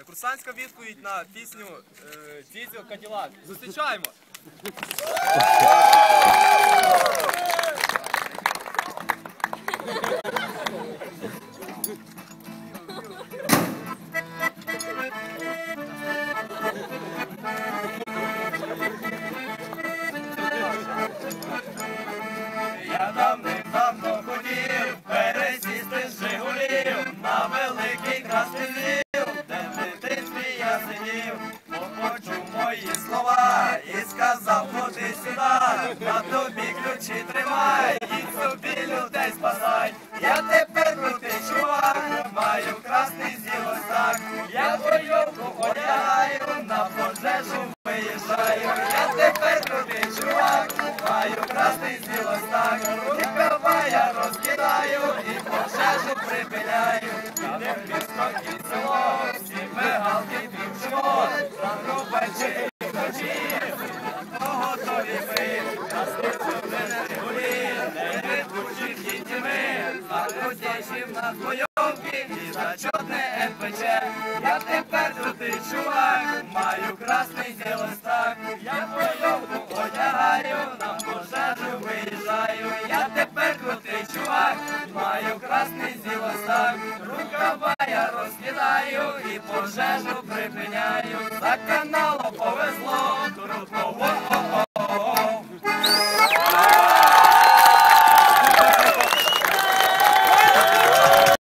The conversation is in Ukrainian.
Курсантська відповідь на пісню е, Дідьо Каділак. Зустрічаємо! Я давним-давно я бойовку одягаю, на пожежу виїжджаю. Я тепер крутий чувак, маю красний зіл ось так, і права я розкидаю, і пожежу припиляю. Де в місто і село, всі мигалки включимо, ранку ввечері вночі, готові ми, на стицю не гулі, не ведучі дітьми, а крутіші в нас бойовки, і на чорне НПЧ. Я тепер крутий чувак, маю красний зілостак, Я пройовку одягаю, на пожежу виїжджаю. Я тепер крутий чувак, маю красний зілостак. Рукава я розкидаю і пожежу.